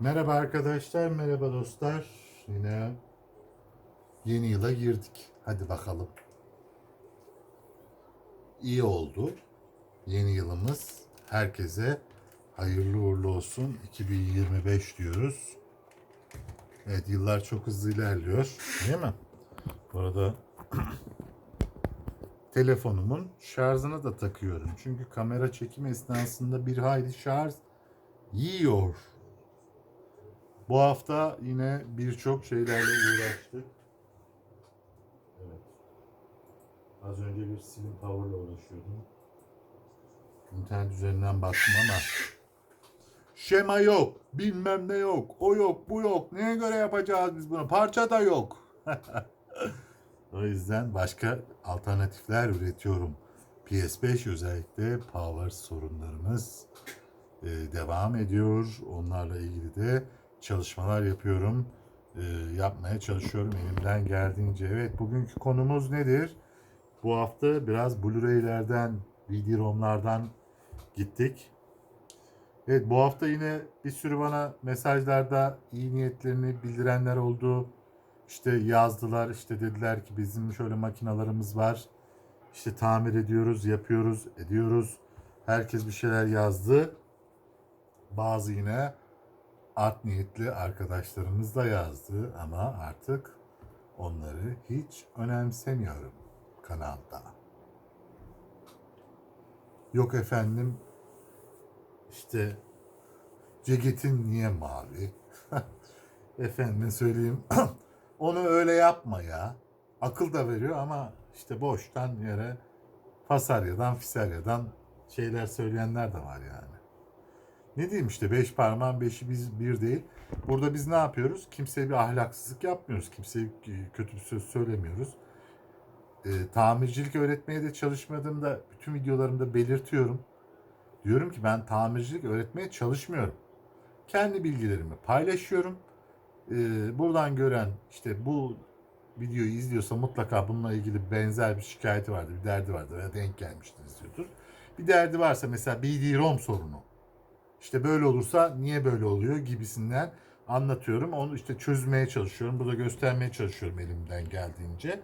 Merhaba arkadaşlar, merhaba dostlar. Yine yeni yıla girdik. Hadi bakalım. İyi oldu. Yeni yılımız herkese hayırlı uğurlu olsun. 2025 diyoruz. Evet yıllar çok hızlı ilerliyor. Değil mi? Bu arada telefonumun şarjını da takıyorum. Çünkü kamera çekimi esnasında bir hayli şarj yiyor. Bu hafta yine birçok şeylerle uğraştık. Evet. Az önce bir Slim Power'la uğraşıyordum. İnternet üzerinden baktım ama şema yok, bilmem ne yok, o yok, bu yok. Neye göre yapacağız biz bunu? Parça da yok. o yüzden başka alternatifler üretiyorum. PS5 özellikle power sorunlarımız e, devam ediyor. Onlarla ilgili de çalışmalar yapıyorum. E, yapmaya çalışıyorum elimden geldiğince. Evet bugünkü konumuz nedir? Bu hafta biraz Blu-ray'lerden, CD-ROM'lardan gittik. Evet bu hafta yine bir sürü bana mesajlarda iyi niyetlerini bildirenler oldu. İşte yazdılar işte dediler ki bizim şöyle makinalarımız var. İşte tamir ediyoruz, yapıyoruz, ediyoruz. Herkes bir şeyler yazdı. Bazı yine art niyetli arkadaşlarımız da yazdı ama artık onları hiç önemsemiyorum kanalda. Yok efendim işte ceketin niye mavi? Efendim söyleyeyim onu öyle yapma ya. Akıl da veriyor ama işte boştan yere Fasarya'dan Fisarya'dan şeyler söyleyenler de var yani. Ne diyeyim işte beş parmağın beşi biz bir değil. Burada biz ne yapıyoruz? Kimseye bir ahlaksızlık yapmıyoruz. Kimseye kötü bir söz söylemiyoruz. E, tamircilik öğretmeye de çalışmadığımda bütün videolarımda belirtiyorum. Diyorum ki ben tamircilik öğretmeye çalışmıyorum. Kendi bilgilerimi paylaşıyorum. E, buradan gören işte bu videoyu izliyorsa mutlaka bununla ilgili benzer bir şikayeti vardı, bir derdi vardı veya denk gelmiştir istiyordur. Bir derdi varsa mesela BD-ROM sorunu. İşte böyle olursa niye böyle oluyor gibisinden anlatıyorum. Onu işte çözmeye çalışıyorum. Burada göstermeye çalışıyorum elimden geldiğince.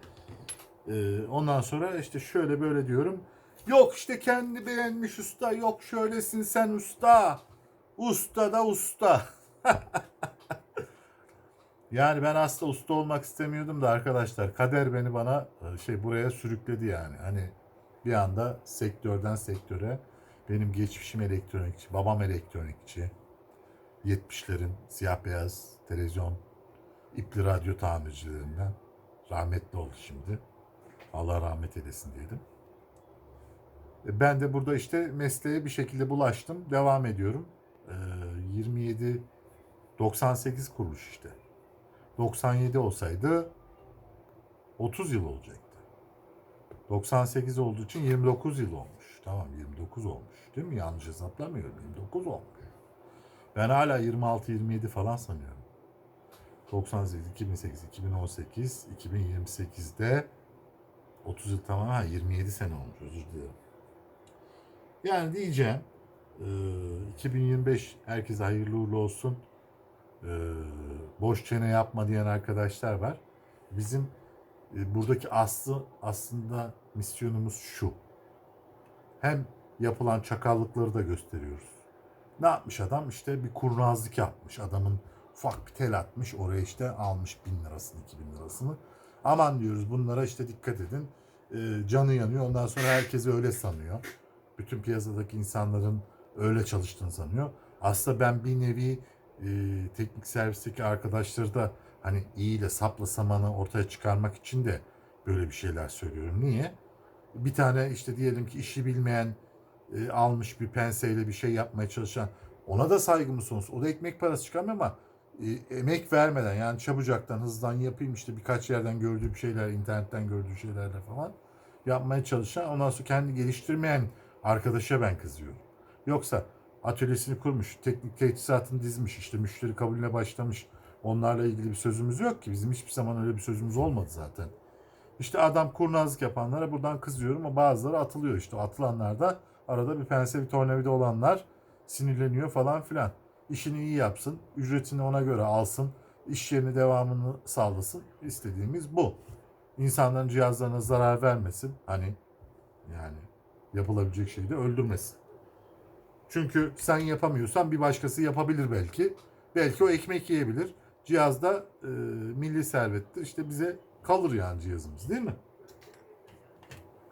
Ee, ondan sonra işte şöyle böyle diyorum. Yok işte kendi beğenmiş usta. Yok şöylesin sen usta. Usta da usta. yani ben aslında usta olmak istemiyordum da arkadaşlar. Kader beni bana e, şey buraya sürükledi yani. Hani bir anda sektörden sektöre benim geçmişim elektronikçi, babam elektronikçi. 70'lerin siyah beyaz televizyon, ipli radyo tamircilerinden. Rahmetli oldu şimdi. Allah rahmet eylesin diyelim. E, Ben de burada işte mesleğe bir şekilde bulaştım. Devam ediyorum. Ee, 27 98 kuruluş işte. 97 olsaydı 30 yıl olacaktı. 98 olduğu için 29 yıl olmuş. Tamam 29 olmuş. Değil mi? Yanlış hesaplamıyorum. 29 olmuş. Ben hala 26-27 falan sanıyorum. 98, 2008, 2018, 2028'de 30 yıl tamam ha 27 sene olmuş özür dilerim. Yani diyeceğim e, 2025 herkese hayırlı uğurlu olsun. E, boş çene yapma diyen arkadaşlar var. Bizim e, buradaki aslı aslında misyonumuz şu. Hem yapılan çakallıkları da gösteriyoruz. Ne yapmış adam? İşte bir kurnazlık yapmış. Adamın ufak bir tel atmış. Oraya işte almış bin lirasını, iki bin lirasını. Aman diyoruz bunlara işte dikkat edin. E, canı yanıyor. Ondan sonra herkesi öyle sanıyor. Bütün piyasadaki insanların öyle çalıştığını sanıyor. Aslında ben bir nevi e, teknik servisteki arkadaşları da hani iyi ile sapla samanı ortaya çıkarmak için de böyle bir şeyler söylüyorum. Niye? Bir tane işte diyelim ki işi bilmeyen e, almış bir penseyle bir şey yapmaya çalışan ona da saygımız sonsuz. O da ekmek parası çıkarmıyor ama e, emek vermeden yani çabucaktan hızdan yapayım işte birkaç yerden gördüğü bir şeyler internetten gördüğü şeylerle falan yapmaya çalışan ondan sonra kendi geliştirmeyen arkadaşa ben kızıyorum. Yoksa atölyesini kurmuş, teknik teçhizatını dizmiş, işte müşteri kabulüne başlamış. Onlarla ilgili bir sözümüz yok ki. Bizim hiçbir zaman öyle bir sözümüz olmadı zaten. İşte adam kurnazlık yapanlara buradan kızıyorum ama bazıları atılıyor işte. O atılanlar da arada bir pense bir tornavida olanlar sinirleniyor falan filan. işini iyi yapsın, ücretini ona göre alsın, iş yerini devamını sağlasın. İstediğimiz bu. İnsanların cihazlarına zarar vermesin. Hani yani yapılabilecek şeyi de öldürmesin. Çünkü sen yapamıyorsan bir başkası yapabilir belki. Belki o ekmek yiyebilir. Cihazda e, milli servettir. İşte bize kalır yani cihazımız değil mi?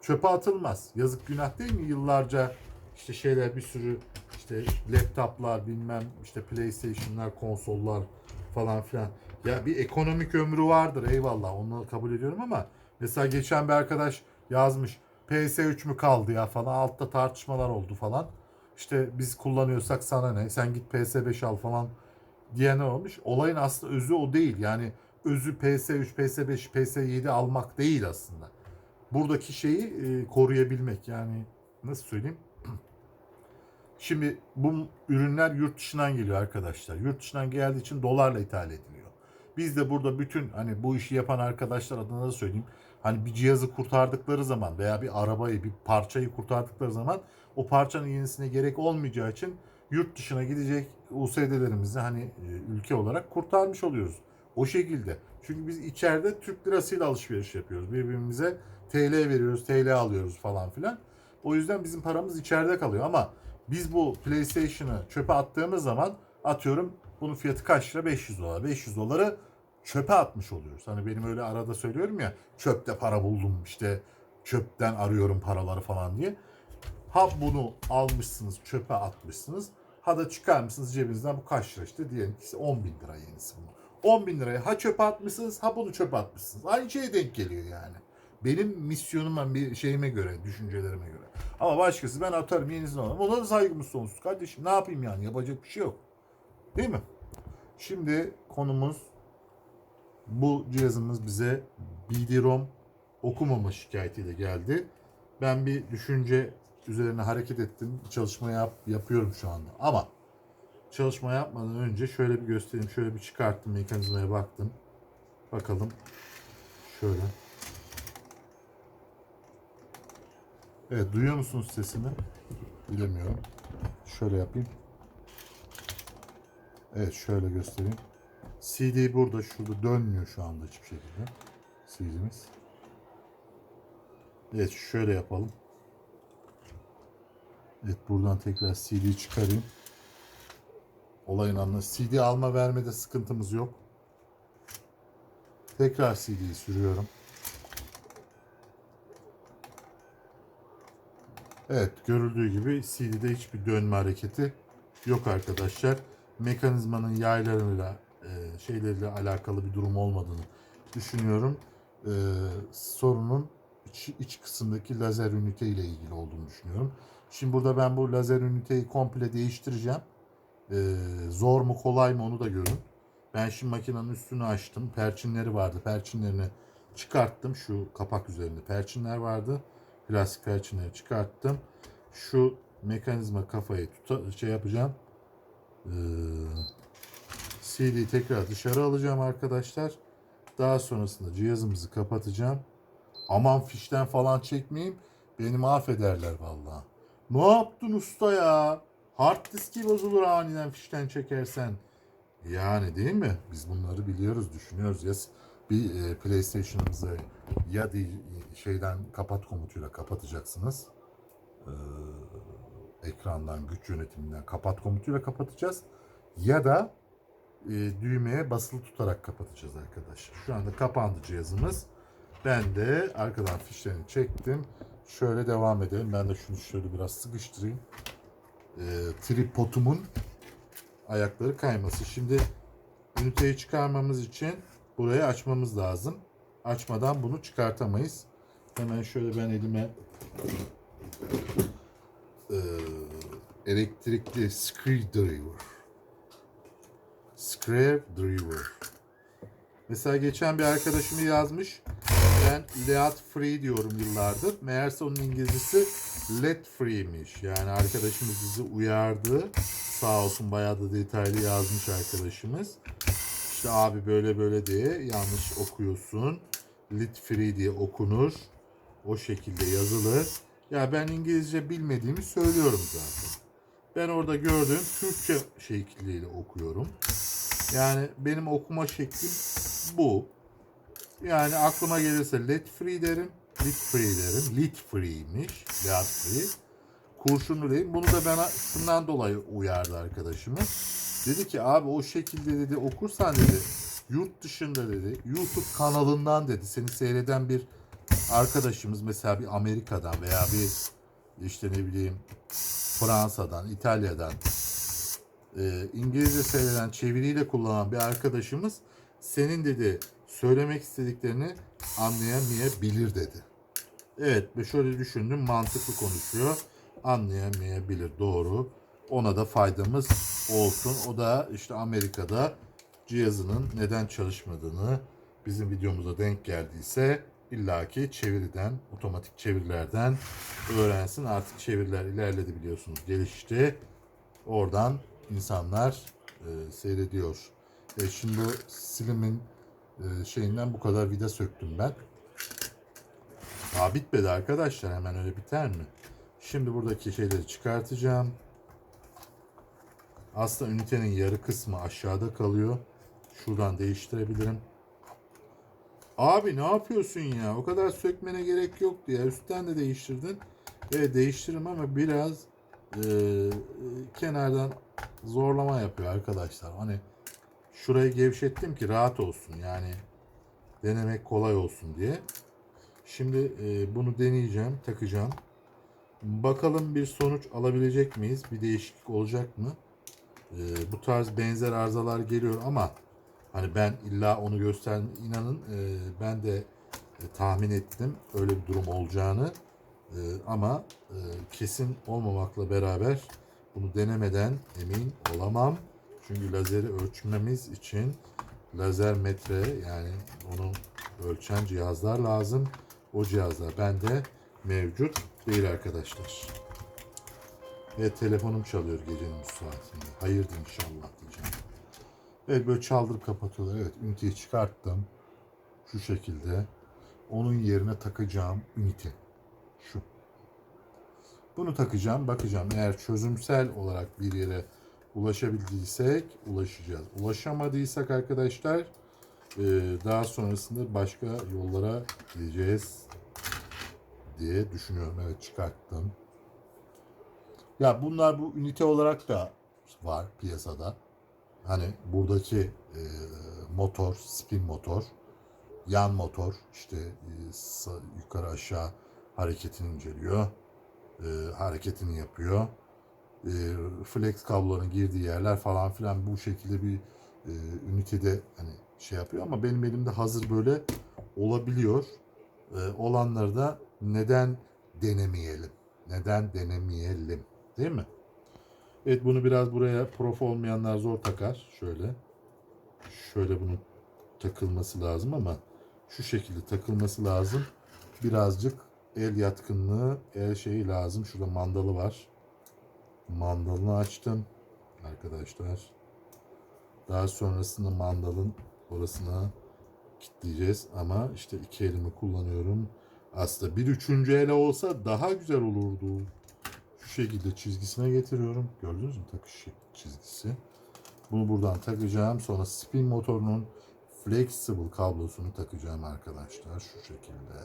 Çöpe atılmaz. Yazık günah değil mi? Yıllarca işte şeyler bir sürü işte laptoplar bilmem işte PlayStation'lar, konsollar falan filan. Ya bir ekonomik ömrü vardır eyvallah onu kabul ediyorum ama mesela geçen bir arkadaş yazmış PS3 mü kaldı ya falan altta tartışmalar oldu falan. İşte biz kullanıyorsak sana ne sen git PS5 al falan diyenler olmuş. Olayın aslında özü o değil yani özü PS3, PS5, PS7 almak değil aslında. Buradaki şeyi e, koruyabilmek yani nasıl söyleyeyim? Şimdi bu ürünler yurt dışından geliyor arkadaşlar. Yurt dışından geldiği için dolarla ithal ediliyor. Biz de burada bütün hani bu işi yapan arkadaşlar adına da söyleyeyim. Hani bir cihazı kurtardıkları zaman veya bir arabayı, bir parçayı kurtardıkları zaman o parçanın yenisine gerek olmayacağı için yurt dışına gidecek USD'lerimizi hani e, ülke olarak kurtarmış oluyoruz. O şekilde. Çünkü biz içeride Türk lirasıyla alışveriş yapıyoruz. Birbirimize TL veriyoruz, TL alıyoruz falan filan. O yüzden bizim paramız içeride kalıyor ama biz bu PlayStation'ı çöpe attığımız zaman atıyorum bunun fiyatı kaç lira? 500 dolar. 500 doları çöpe atmış oluyoruz. Hani benim öyle arada söylüyorum ya çöpte para buldum işte çöpten arıyorum paraları falan diye. Ha bunu almışsınız çöpe atmışsınız. Ha da çıkarmışsınız cebinizden bu kaç lira işte diyelim ki 10 bin lira yenisi bunu. 10 bin liraya ha çöpe atmışsınız ha bunu çöpe atmışsınız. Aynı şeye denk geliyor yani. Benim misyonuma, bir şeyime göre, düşüncelerime göre. Ama başkası ben atarım yenisini alırım. Ona da saygımız sonsuz. Kardeşim ne yapayım yani yapacak bir şey yok. Değil mi? Şimdi konumuz bu cihazımız bize BD-ROM okumama şikayetiyle geldi. Ben bir düşünce üzerine hareket ettim. Çalışma yap, yapıyorum şu anda. Ama çalışma yapmadan önce şöyle bir göstereyim. Şöyle bir çıkarttım mekanizmaya baktım. Bakalım. Şöyle. Evet duyuyor musunuz sesini? Bilemiyorum. Şöyle yapayım. Evet şöyle göstereyim. CD burada şurada dönmüyor şu anda hiçbir şekilde. CD'miz. Evet şöyle yapalım. Evet buradan tekrar CD çıkarayım. Olayın anlamı. CD alma vermede sıkıntımız yok. Tekrar CD'yi sürüyorum. Evet görüldüğü gibi CD'de hiçbir dönme hareketi yok arkadaşlar. Mekanizmanın yaylarıyla e, şeyleriyle alakalı bir durum olmadığını düşünüyorum. E, sorunun iç, iç kısımdaki lazer ünite ile ilgili olduğunu düşünüyorum. Şimdi burada ben bu lazer üniteyi komple değiştireceğim. E, zor mu kolay mı onu da görün. Ben şimdi makinenin üstünü açtım. Perçinleri vardı. Perçinlerini çıkarttım. Şu kapak üzerinde perçinler vardı. Plastik perçinleri çıkarttım. Şu mekanizma kafayı tuta, şey yapacağım. Ee, CD'yi tekrar dışarı alacağım arkadaşlar. Daha sonrasında cihazımızı kapatacağım. Aman fişten falan çekmeyeyim. Beni mahvederler vallahi. Ne yaptın usta ya? Hard diski bozulur aniden fişten çekersen. Yani değil mi? Biz bunları biliyoruz, düşünüyoruz. Ya bir e, PlayStation'ınızı ya değil, şeyden kapat komutuyla kapatacaksınız. Ee, ekrandan, güç yönetiminden kapat komutuyla kapatacağız. Ya da e, düğmeye basılı tutarak kapatacağız arkadaşlar. Şu anda kapandı cihazımız. Ben de arkadan fişlerini çektim. Şöyle devam edelim. Ben de şunu şöyle biraz sıkıştırayım. E, tripodumun ayakları kayması. Şimdi üniteyi çıkarmamız için burayı açmamız lazım. Açmadan bunu çıkartamayız. Hemen şöyle ben elime e, elektrikli screwdriver screwdriver. Mesela geçen bir arkadaşım yazmış ben LED free diyorum yıllardır. Meğerse onun İngilizcesi LED free'miş. Yani arkadaşımız bizi uyardı. Sağ olsun bayağı da detaylı yazmış arkadaşımız işte abi böyle böyle diye yanlış okuyorsun LED free diye okunur o şekilde yazılır. Ya ben İngilizce bilmediğimi söylüyorum zaten. Ben orada gördüğüm Türkçe şekliyle okuyorum. Yani benim okuma şeklim bu. Yani aklıma gelirse let free derim. Lit free derim. Lit free'ymiş. Lit free. Kurşunlu değil. Bunu da bana şundan dolayı uyardı arkadaşımız. Dedi ki abi o şekilde dedi okursan dedi yurt dışında dedi YouTube kanalından dedi seni seyreden bir arkadaşımız mesela bir Amerika'dan veya bir işte ne bileyim Fransa'dan, İtalya'dan e, İngilizce seyreden çeviriyle kullanan bir arkadaşımız senin dedi söylemek istediklerini anlayamayabilir dedi. Evet ve şöyle düşündüm mantıklı konuşuyor. Anlayamayabilir doğru. Ona da faydamız olsun. O da işte Amerika'da cihazının neden çalışmadığını bizim videomuza denk geldiyse illaki çeviriden, otomatik çevirilerden öğrensin. Artık çeviriler ilerledi biliyorsunuz, gelişti. Oradan insanlar e, seyrediyor. E, şimdi silimin e, şeyinden bu kadar vida söktüm ben. Daha bitmedi arkadaşlar. Hemen öyle biter mi? Şimdi buradaki şeyleri çıkartacağım. Aslında ünitenin yarı kısmı aşağıda kalıyor. Şuradan değiştirebilirim. Abi ne yapıyorsun ya? O kadar sökmene gerek yoktu ya. Üstten de değiştirdin. Evet değiştiririm ama biraz e, kenardan zorlama yapıyor arkadaşlar. Hani şurayı gevşettim ki rahat olsun. Yani denemek kolay olsun diye. Şimdi e, bunu deneyeceğim, takacağım. Bakalım bir sonuç alabilecek miyiz? Bir değişiklik olacak mı? E, bu tarz benzer arızalar geliyor ama hani ben illa onu göster inanın e, ben de e, tahmin ettim öyle bir durum olacağını. E, ama e, kesin olmamakla beraber bunu denemeden emin olamam. Çünkü lazeri ölçmemiz için lazer metre yani onu ölçen cihazlar lazım. O cihazlar bende mevcut değil arkadaşlar. Ve telefonum çalıyor gecenin bu saatinde. Hayırdır inşallah diyeceğim. Evet böyle çaldırıp kapatıyorlar. Evet üniteyi çıkarttım. Şu şekilde. Onun yerine takacağım ünite. Şu. Bunu takacağım. Bakacağım. Eğer çözümsel olarak bir yere ulaşabildiysek ulaşacağız. Ulaşamadıysak arkadaşlar e, daha sonrasında başka yollara gideceğiz diye düşünüyorum. Evet çıkarttım. Ya bunlar bu ünite olarak da var piyasada. Hani buradaki e, motor, spin motor, yan motor işte e, sa- yukarı aşağı hareketini inceliyor. E, hareketini yapıyor. E, flex kabloların girdiği yerler falan filan bu şekilde bir e, ünitede hani şey yapıyor ama benim elimde hazır böyle olabiliyor. E, olanları da neden denemeyelim? Neden denemeyelim? Değil mi? Evet bunu biraz buraya prof olmayanlar zor takar. Şöyle. Şöyle bunun takılması lazım ama şu şekilde takılması lazım. Birazcık el yatkınlığı, el şeyi lazım. Şurada mandalı var. Mandalını açtım arkadaşlar. Daha sonrasında mandalın orasına kilitleyeceğiz ama işte iki elimi kullanıyorum. Aslında bir üçüncü ele olsa daha güzel olurdu. Şekilde çizgisine getiriyorum. Gördünüz mü takış çizgisi? Bunu buradan takacağım. Sonra spin motorunun flexible kablosunu takacağım arkadaşlar. Şu şekilde.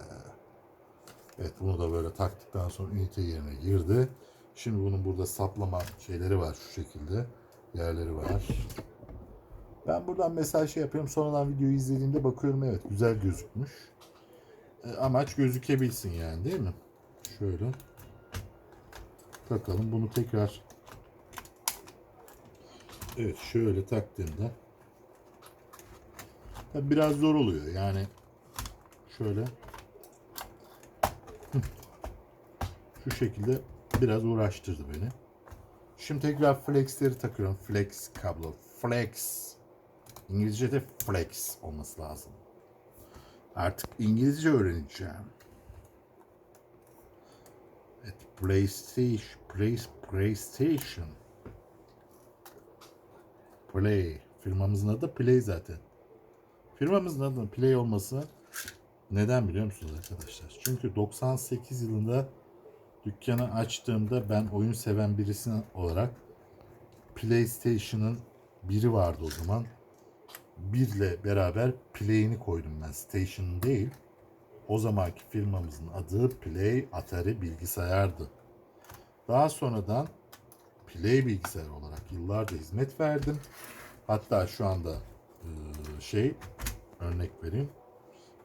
Evet bunu da böyle taktıktan sonra ünite yerine girdi. Şimdi bunun burada saplama şeyleri var şu şekilde. Yerleri var. Ben buradan mesela şey yapıyorum. Sonradan videoyu izlediğimde bakıyorum evet güzel gözükmüş. E, amaç gözükebilsin yani değil mi? Şöyle. Takalım. Bunu tekrar Evet şöyle taktığımda biraz zor oluyor yani şöyle şu şekilde biraz uğraştırdı beni. Şimdi tekrar flexleri takıyorum. Flex kablo. Flex. İngilizce'de flex olması lazım. Artık İngilizce öğreneceğim. Evet, PlayStation, Play, PlayStation. Play. Firmamızın adı Play zaten. Firmamızın adı Play olması neden biliyor musunuz arkadaşlar? Çünkü 98 yılında Dükkanı açtığımda ben oyun seven birisi olarak PlayStation'ın biri vardı o zaman. Birle beraber Play'ini koydum ben. Station değil. O zamanki firmamızın adı Play Atari bilgisayardı. Daha sonradan Play bilgisayar olarak yıllarca hizmet verdim. Hatta şu anda e, şey örnek vereyim.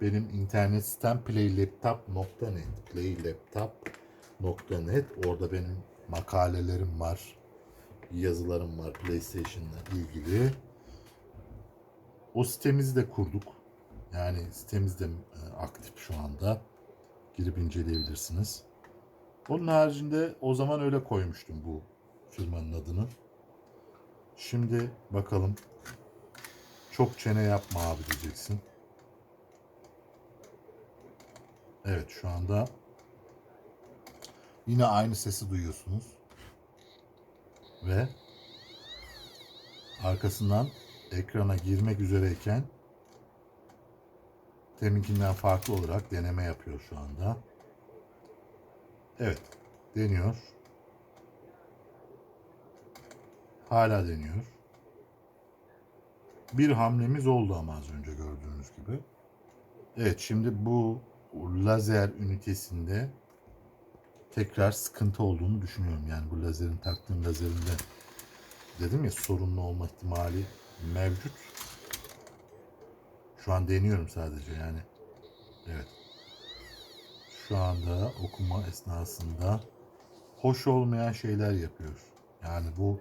Benim internet sitem playlaptop.net playlaptop.net orada benim makalelerim var. Yazılarım var PlayStation'la ilgili. O sitemizi de kurduk. Yani sitemiz de e, aktif şu anda. Girip inceleyebilirsiniz. Onun haricinde o zaman öyle koymuştum bu firmanın adını. Şimdi bakalım. Çok çene yapma abi diyeceksin. Evet şu anda yine aynı sesi duyuyorsunuz. Ve arkasından ekrana girmek üzereyken teminkinden farklı olarak deneme yapıyor şu anda. Evet, deniyor. Hala deniyor. Bir hamlemiz oldu ama az önce gördüğünüz gibi. Evet, şimdi bu lazer ünitesinde tekrar sıkıntı olduğunu düşünüyorum. Yani bu lazerin taktığım lazerinde dedim ya sorunlu olma ihtimali mevcut. Şu an deniyorum sadece yani. Evet. Şu anda okuma esnasında hoş olmayan şeyler yapıyor. Yani bu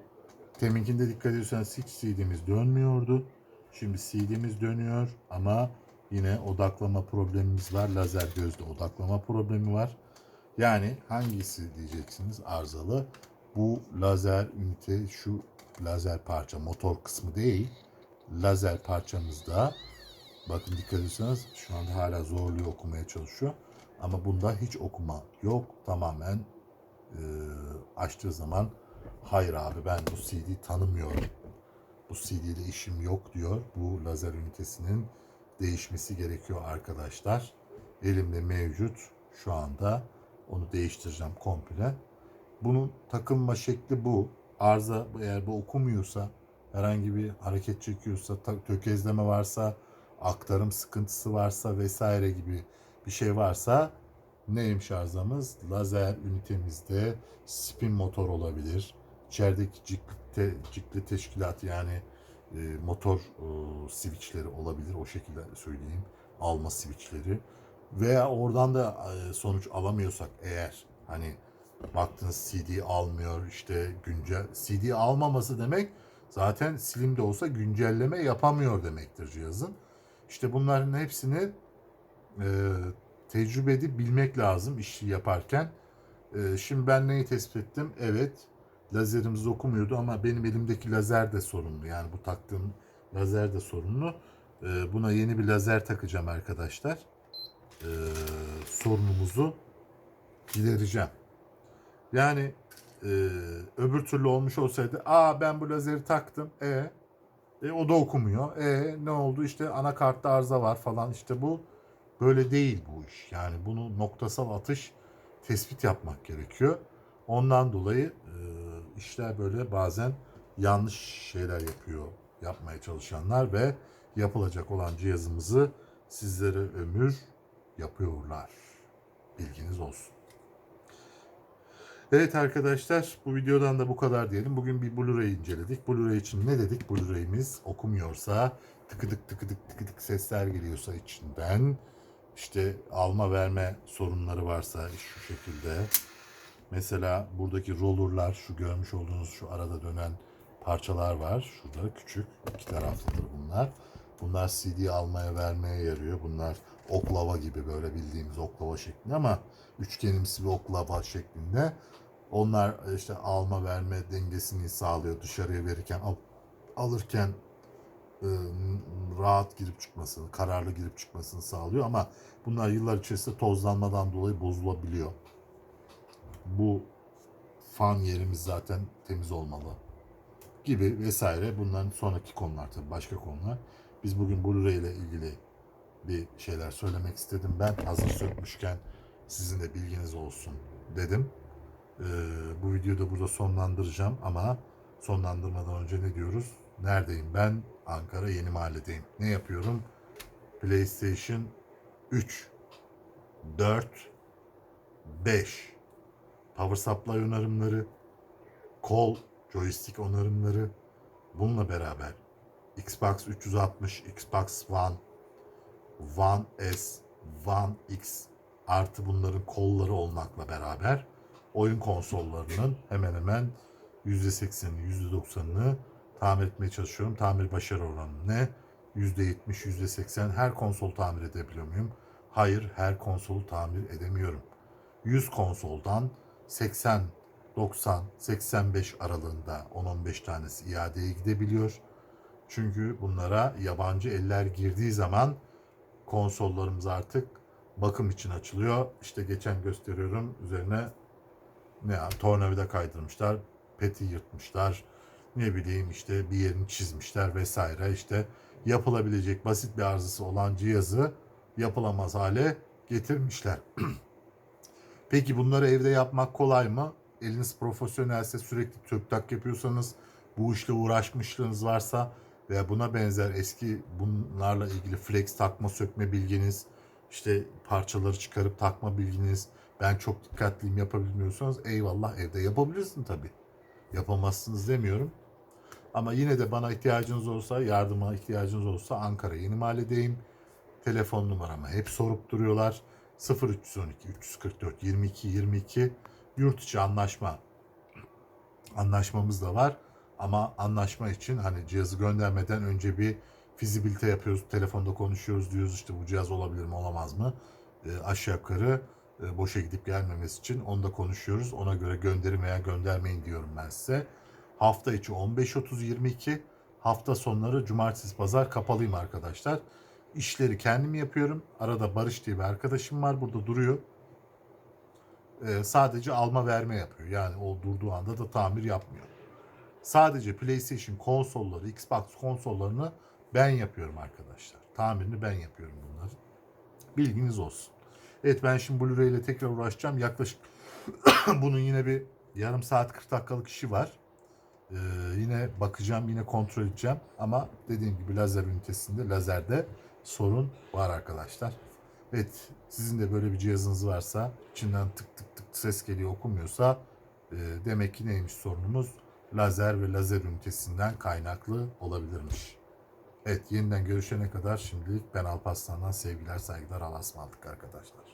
teminkinde dikkat ediyorsanız hiç CD'miz dönmüyordu. Şimdi CD'miz dönüyor ama yine odaklama problemimiz var. Lazer gözde odaklama problemi var. Yani hangisi diyeceksiniz arızalı? Bu lazer ünite şu lazer parça motor kısmı değil. Lazer parçamızda bakın dikkat ediyorsanız şu anda hala zorluyor okumaya çalışıyor. Ama bunda hiç okuma yok. Tamamen e, açtığı zaman hayır abi ben bu CD tanımıyorum. Bu CD ile işim yok diyor. Bu lazer ünitesinin değişmesi gerekiyor arkadaşlar. Elimde mevcut şu anda. Onu değiştireceğim komple. Bunun takılma şekli bu. Arıza eğer bu okumuyorsa, herhangi bir hareket çekiyorsa, tökezleme varsa, aktarım sıkıntısı varsa vesaire gibi bir şey varsa neymiş arızamız? Lazer ünitemizde spin motor olabilir. İçerideki cikle, cikle teşkilat yani e, motor e, switchleri olabilir. O şekilde söyleyeyim. Alma switchleri. Veya oradan da e, sonuç alamıyorsak eğer hani baktınız CD almıyor işte güncel CD almaması demek zaten slim de olsa güncelleme yapamıyor demektir cihazın. İşte bunların hepsini e, tecrübe edip bilmek lazım işi yaparken. E, şimdi ben neyi tespit ettim? Evet lazerimiz okumuyordu ama benim elimdeki lazer de sorunlu. Yani bu taktığım lazer de sorunlu. E, buna yeni bir lazer takacağım arkadaşlar. E, sorunumuzu gidereceğim. Yani e, öbür türlü olmuş olsaydı aa ben bu lazeri taktım e, e o da okumuyor. E ne oldu işte anakartta arıza var falan işte bu böyle değil bu iş. Yani bunu noktasal atış tespit yapmak gerekiyor. Ondan dolayı e, işler böyle bazen yanlış şeyler yapıyor yapmaya çalışanlar ve yapılacak olan cihazımızı sizlere ömür yapıyorlar. Bilginiz olsun. Evet arkadaşlar bu videodan da bu kadar diyelim. Bugün bir Blu-ray inceledik. Blu-ray için ne dedik? Blu-ray'imiz okumuyorsa tıkıdık tıkıdık tıkıdık sesler geliyorsa içinden işte alma verme sorunları varsa şu şekilde mesela buradaki rollerlar şu görmüş olduğunuz şu arada dönen parçalar var. Şurada küçük iki taraflıdır bunlar. Bunlar CD almaya vermeye yarıyor. Bunlar oklava gibi böyle bildiğimiz oklava şeklinde ama üçgenimsi bir oklava şeklinde. Onlar işte alma verme dengesini sağlıyor. Dışarıya verirken al- alırken e, rahat girip çıkmasını, kararlı girip çıkmasını sağlıyor ama bunlar yıllar içerisinde tozlanmadan dolayı bozulabiliyor. Bu fan yerimiz zaten temiz olmalı gibi vesaire. Bunların sonraki konular tabii başka konular. Biz bugün Blu-ray ile ilgili bir şeyler söylemek istedim ben. Hazır sökmüşken sizin de bilginiz olsun dedim. Ee, bu videoyu da burada sonlandıracağım ama sonlandırmadan önce ne diyoruz? Neredeyim ben? Ankara Yeni Mahalledeyim. Ne yapıyorum? PlayStation 3, 4, 5 power supply onarımları, kol, joystick onarımları bununla beraber Xbox 360, Xbox One, One S, One X artı bunların kolları olmakla beraber oyun konsollarının hemen hemen %80'ini, %90'ını tamir etmeye çalışıyorum. Tamir başarı oranı ne? %70, %80 her konsol tamir edebiliyor muyum? Hayır, her konsolu tamir edemiyorum. 100 konsoldan 80, 90, 85 aralığında 10-15 tanesi iadeye gidebiliyor. Çünkü bunlara yabancı eller girdiği zaman konsollarımız artık bakım için açılıyor. İşte geçen gösteriyorum üzerine ne ya, tornavida kaydırmışlar, peti yırtmışlar, ne bileyim işte bir yerini çizmişler vesaire. İşte yapılabilecek basit bir arızası olan cihazı yapılamaz hale getirmişler. Peki bunları evde yapmak kolay mı? Eliniz profesyonelse sürekli tök tak yapıyorsanız, bu işle uğraşmışlığınız varsa veya buna benzer eski bunlarla ilgili flex takma sökme bilginiz, işte parçaları çıkarıp takma bilginiz, ben çok dikkatliyim yapabilmiyorsanız eyvallah evde yapabilirsin tabii. Yapamazsınız demiyorum. Ama yine de bana ihtiyacınız olsa, yardıma ihtiyacınız olsa Ankara Yeni Mahalledeyim. Telefon numaramı hep sorup duruyorlar. 0312 344 22 22 yurt içi anlaşma anlaşmamız da var. Ama anlaşma için hani cihazı göndermeden önce bir fizibilite yapıyoruz. Telefonda konuşuyoruz diyoruz işte bu cihaz olabilir mi olamaz mı? E, aşağı yukarı e, boşa gidip gelmemesi için onu da konuşuyoruz. Ona göre gönderin veya göndermeyin diyorum ben size. Hafta içi 15-30-22 hafta sonları cumartesi pazar kapalıyım arkadaşlar. İşleri kendim yapıyorum. Arada Barış diye bir arkadaşım var burada duruyor. Ee, sadece alma verme yapıyor. Yani o durduğu anda da tamir yapmıyor. Sadece PlayStation konsolları, Xbox konsollarını ben yapıyorum arkadaşlar. Tamirini ben yapıyorum bunları. Bilginiz olsun. Evet ben şimdi Blu-ray ile tekrar uğraşacağım. Yaklaşık bunun yine bir yarım saat 40 dakikalık işi var. Ee, yine bakacağım, yine kontrol edeceğim. Ama dediğim gibi lazer ünitesinde, lazerde sorun var arkadaşlar. Evet, sizin de böyle bir cihazınız varsa, içinden tık tık tık ses geliyor okumuyorsa e, demek ki neymiş sorunumuz? Lazer ve lazer ünitesinden kaynaklı olabilirmiş. Evet, yeniden görüşene kadar şimdilik ben Alparslan'dan sevgiler, saygılar, Allah'a arkadaşlar.